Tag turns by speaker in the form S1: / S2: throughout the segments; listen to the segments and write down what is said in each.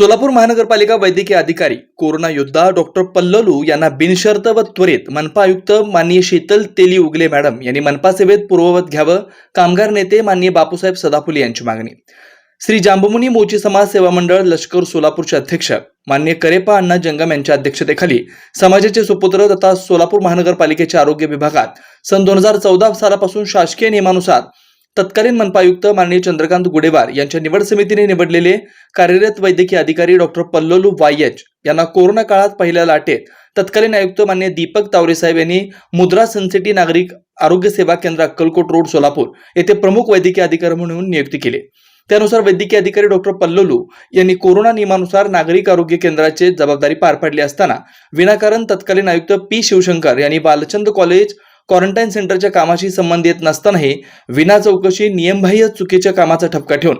S1: सोलापूर महानगरपालिका वैद्यकीय अधिकारी कोरोना योद्धा डॉक्टर पल्ललू यांना बिनशर्त व त्वरित मनपा आयुक्त माननीय शीतल तेली उगले मॅडम यांनी मनपा सेवेत पूर्ववत घ्यावं कामगार नेते माननीय बापूसाहेब सदाफुले यांची मागणी. श्री जांबमुनी मोची समाज सेवा मंडळ लष्कर सोलापूरचे अध्यक्ष माननीय करेपा अण्णा जंगम यांच्या अध्यक्षतेखाली समाजाचे सुपुत्र तथा सोलापूर महानगरपालिकेच्या आरोग्य विभागात सन दोन हजार चौदा सालापासून शासकीय नियमानुसार तत्कालीन मनपायुक्त माननीय चंद्रकांत गुडेवार यांच्या निवड समितीने निवडलेले कार्यरत वैद्यकीय अधिकारी डॉक्टर पल्लोलू वाय एच यांना कोरोना काळात पहिल्या लाटेत तत्कालीन आयुक्त मान्य दीपक तावरेसाहेब यांनी मुद्रा सनसिटी नागरिक आरोग्य सेवा केंद्र अक्कलकोट रोड सोलापूर येथे प्रमुख वैद्यकीय अधिकारी म्हणून नियुक्ती केली. त्यानुसार वैद्यकीय अधिकारी डॉक्टर पल्लोलू यांनी कोरोना नियमानुसार नागरिक आरोग्य केंद्राचे जबाबदारी पार पाडली असताना विनाकारण तत्कालीन आयुक्त पी शिवशंकर यांनी बालचंद कॉलेज क्वारंटाईन सेंटरच्या कामाशी संबंध येत नसतानाही विना चौकशी नियमबाह्य चुकीच्या कामाचा ठपका ठेवून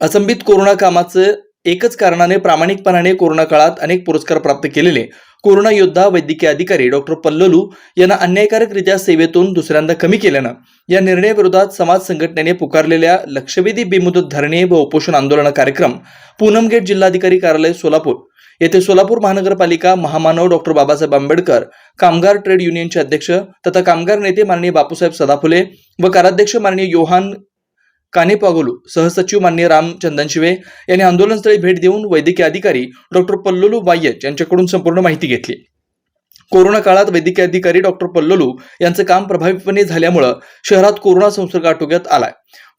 S1: असंबित कोरोना कामाचं एकच कारणाने प्रामाणिकपणाने कोरोना काळात अनेक पुरस्कार प्राप्त केलेले कोरोना योद्धा वैद्यकीय अधिकारी डॉक्टर पल्ललू यांना अन्यायकारकरित्या सेवेतून दुसऱ्यांदा कमी केल्यानं या निर्णयाविरोधात समाज संघटनेने पुकारलेल्या लक्षवेधी बेमुदत धरणे व उपोषण आंदोलन कार्यक्रम पूनमगेट जिल्हाधिकारी कार्यालय सोलापूर येथे सोलापूर महानगरपालिका महामानव डॉक्टर बाबासाहेब आंबेडकर कामगार ट्रेड युनियनचे अध्यक्ष तथा कामगार नेते माननीय बापूसाहेब सदाफुले व कराध्यक्ष माननीय योहान कानेपागोलू सहसचिव माननीय रामचंदन शिवे यांनी आंदोलनस्थळी भेट देऊन वैद्यकीय अधिकारी डॉक्टर पल्लोलू वाय्यच यांच्याकडून संपूर्ण माहिती घेतली. कोरोना काळात वैद्यकीय अधिकारी डॉक्टर पल्ललू यांचं काम प्रभावीपणे झाल्यामुळं शहरात कोरोना संसर्ग आटोक्यात आलाय.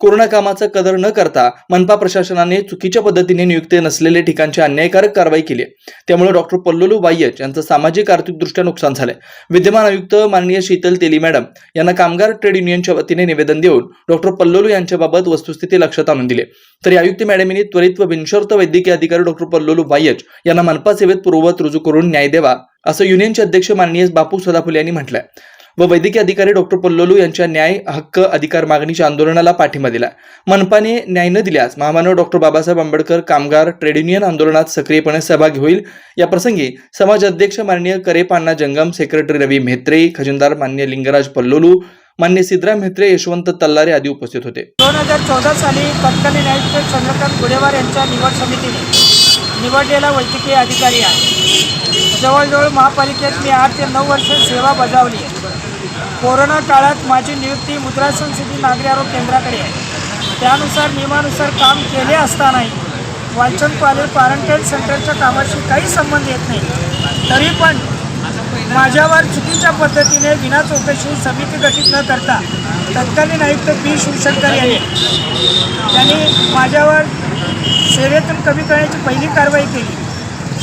S1: कोरोना कामाचा कदर न करता मनपा प्रशासनाने चुकीच्या पद्धतीने नियुक्त नसलेले ठिकाणची अन्यायकारक कारवाई केली त्यामुळे डॉक्टर पल्ललू वाय्यच यांचं सामाजिक आर्थिकदृष्ट्या नुकसान झालंय. विद्यमान आयुक्त माननीय शीतल तेली मॅडम यांना कामगार ट्रेड युनियनच्या वतीने निवेदन देऊन डॉक्टर पल्ललू यांच्याबाबत वस्तुस्थिती लक्षात आणून दिली तरी आयुक्त मॅडमींनी त्वरित व बिनशर्त वैद्यकीय अधिकारी डॉक्टर पल्ललू वाय्यच यांना मनपा सेवेत पूर्ववत रुजू करून न्याय द्यावा असं युनियनचे अध्यक्ष माननीय बापू सदाफुले यांनी म्हटलंय. व वैद्यकीय अधिकारी डॉक्टर पल्लोलू यांच्या न्याय हक्क अधिकार मागणीच्या आंदोलनाला पाठिंबा दिला. मनपाने न्याय न दिल्यास महामानव डॉक्टर बाबासाहेब आंबेडकर कामगार ट्रेड युनियन आंदोलनात सक्रियपणे सहभागी होईल. या प्रसंगी समाज अध्यक्ष माननीय करेपाण्णा जंगम सेक्रेटरी रवी म्हेत्रे खजिनदार मान्य लिंगराज पल्लोलू मान्य सिद्धराम म्हेत्रे यशवंत तल्लारे आदी उपस्थित होते.
S2: दोन हजार चौदा साली तत्कालीन आयुक्त चंद्रकांत गुडेवार यांच्या निवड समितीने निवडलेला वैद्यकीय अधिकारी आहे. जवळजवळ महापालिकेत मी आठ ते नऊ वर्ष सेवा बजावली आहे. कोरोना काळात माझी नियुक्ती मुद्रा संस्थिती नागरी आरोग्य केंद्राकडे आहे. त्यानुसार नियमानुसार काम केले असतानाही वालचंद पाले क्वारंटाईन सेंटरच्या कामाशी काही संबंध येत नाही. तरी पण माझ्यावर चुकीच्या पद्धतीने विना चौकशी समिती गठीत न करता तत्कालीन आयुक्त पी. शिवशंकर यांनी त्यांनी माझ्यावर सेवेतून कमी करण्याची पहिली कारवाई केली.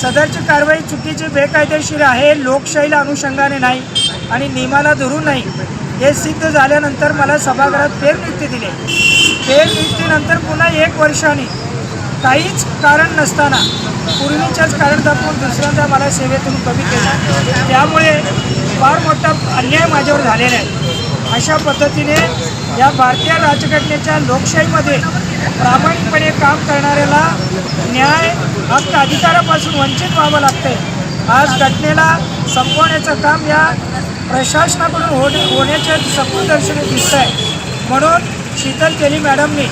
S2: सदरची कारवाई चुकीची बेकायदेशीर आहे लोकशाहीला अनुषंगाने नाही आणि नियमाला धरून नाही. हे सिद्ध झाल्यानंतर मला सभागृहात फेरनियुक्ती दिली. फेरनियुक्तीनंतर पुन्हा एक वर्षाने काहीच कारण नसताना पूर्वीच्याच कारण दाखवून दुसऱ्यांदा मला सेवेतून कमी केलं. त्यामुळे फार मोठा अन्याय माझ्यावर झालेला आहे. अशा पद्धतीने या भारतीय राजघटनेच्या लोकशाहीमध्ये प्रामाणिकपणे काम करणाऱ्याला न्याय हक्क अधिकारापासून वंचित व्हावं लागते आज घटनेला संपवण्याचं काम या प्रशासनाकडून होणे होण्याचे सपूरदर्शनी दिसत आहे म्हणून शीतल तेली मॅडमनी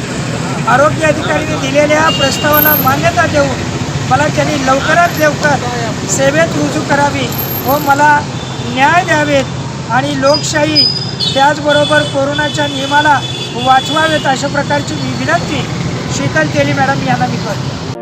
S2: आरोग्य अधिकाऱ्यांनी दिलेल्या प्रस्तावाला मान्यता देऊन मला त्यांनी लवकरात लवकर सेवेत रुजू करावी व मला न्याय द्यावेत आणि लोकशाही त्याचबरोबर कोरोनाच्या नियमाला वाचवावेत अशा प्रकारची विनंती शीतल तेली मॅडम यांना मी करतो.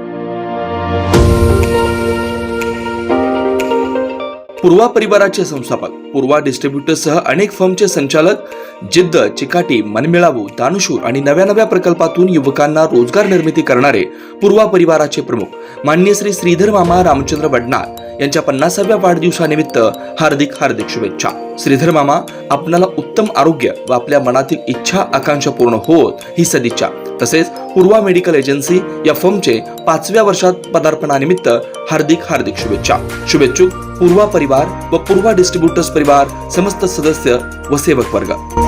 S1: पूर्वा परिवाराचे संस्थापक पूर्वा डिस्ट्रीब्युटरसह अनेक फर्मचे संचालक जिद्द चिकाटी मनमिळावू दानशूर आणि नव्या नव्या प्रकल्पातून युवकांना रोजगार निर्मिती करणारे पूर्वा परिवाराचे प्रमुख मान्य श्री श्रीधर मामा रामचंद्र वडनार यांच्या पन्नासाव्या वाढदिवसानिमित्त हार्दिक हार्दिक शुभेच्छा. श्रीधर मामा आपणाला उत्तम आरोग्य व आपल्या मनातील इच्छा आकांक्षा पूर्ण होत ही सदिच्छा. तसेच पूर्वा मेडिकल एजन्सी या फर्मचे पाचव्या वर्षात पदार्पणानिमित्त हार्दिक हार्दिक शुभेच्छा. शुभेच्छुक पूर्वा परिवार व पूर्वा डिस्ट्रीब्युटर्स परिवार समस्त सदस्य व सेवक वर्ग.